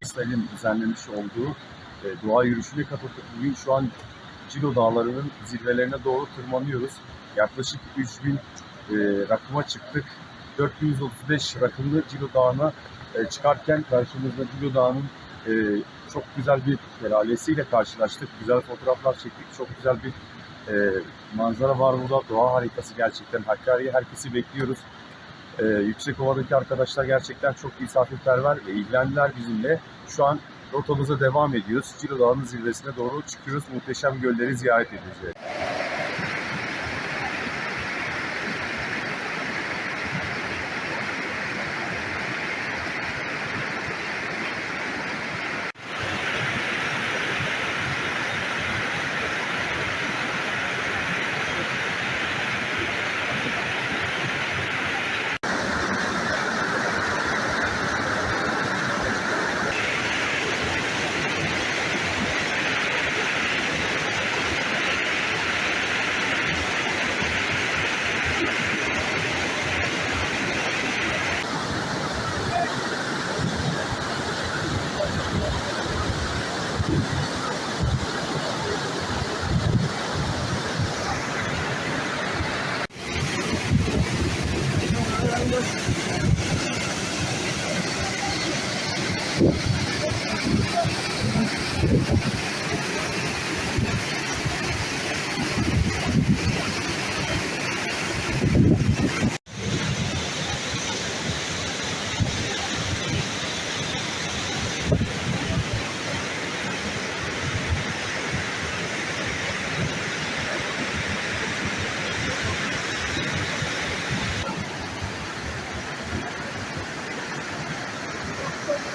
İsrail'in düzenlemiş olduğu e, doğa yürüyüşüne katıldık. Bugün şu an Cilo Dağları'nın zirvelerine doğru tırmanıyoruz. Yaklaşık 3000 e, rakıma çıktık. 435 rakımlı Cilo Dağı'na e, çıkarken karşımızda Cilo Dağı'nın e, çok güzel bir şelalesiyle karşılaştık. Güzel fotoğraflar çektik. Çok güzel bir e, manzara var burada. Doğa harikası gerçekten. Hakkari'ye herkesi bekliyoruz. E, Yüksekova'daki arkadaşlar gerçekten çok misafirperver ve ilgilendiler bizimle. Şu an rotamıza devam ediyoruz. Cilo Dağı'nın zirvesine doğru çıkıyoruz. Muhteşem gölleri ziyaret edeceğiz.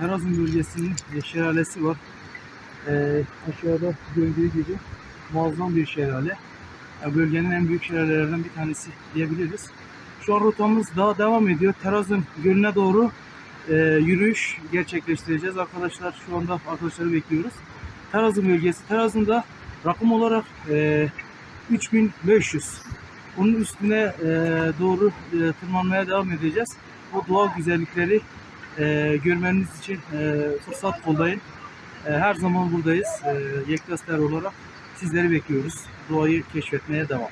e, Terazın bölgesinin şelalesi var. E, aşağıda gördüğü gibi muazzam bir şelale. E, bölgenin en büyük şelalelerinden bir tanesi diyebiliriz. Şu an rotamız daha devam ediyor. Terazın Gölü'ne doğru e, yürüyüş gerçekleştireceğiz. Arkadaşlar şu anda arkadaşları bekliyoruz. Terazın bölgesi. Terazın'da rakım olarak e, 3500. Onun üstüne e, doğru e, tırmanmaya devam edeceğiz. Bu doğal güzellikleri e, görmeniz için e, fırsat kollayın. E, her zaman buradayız. E, Yektaster olarak sizleri bekliyoruz. Doğayı keşfetmeye devam.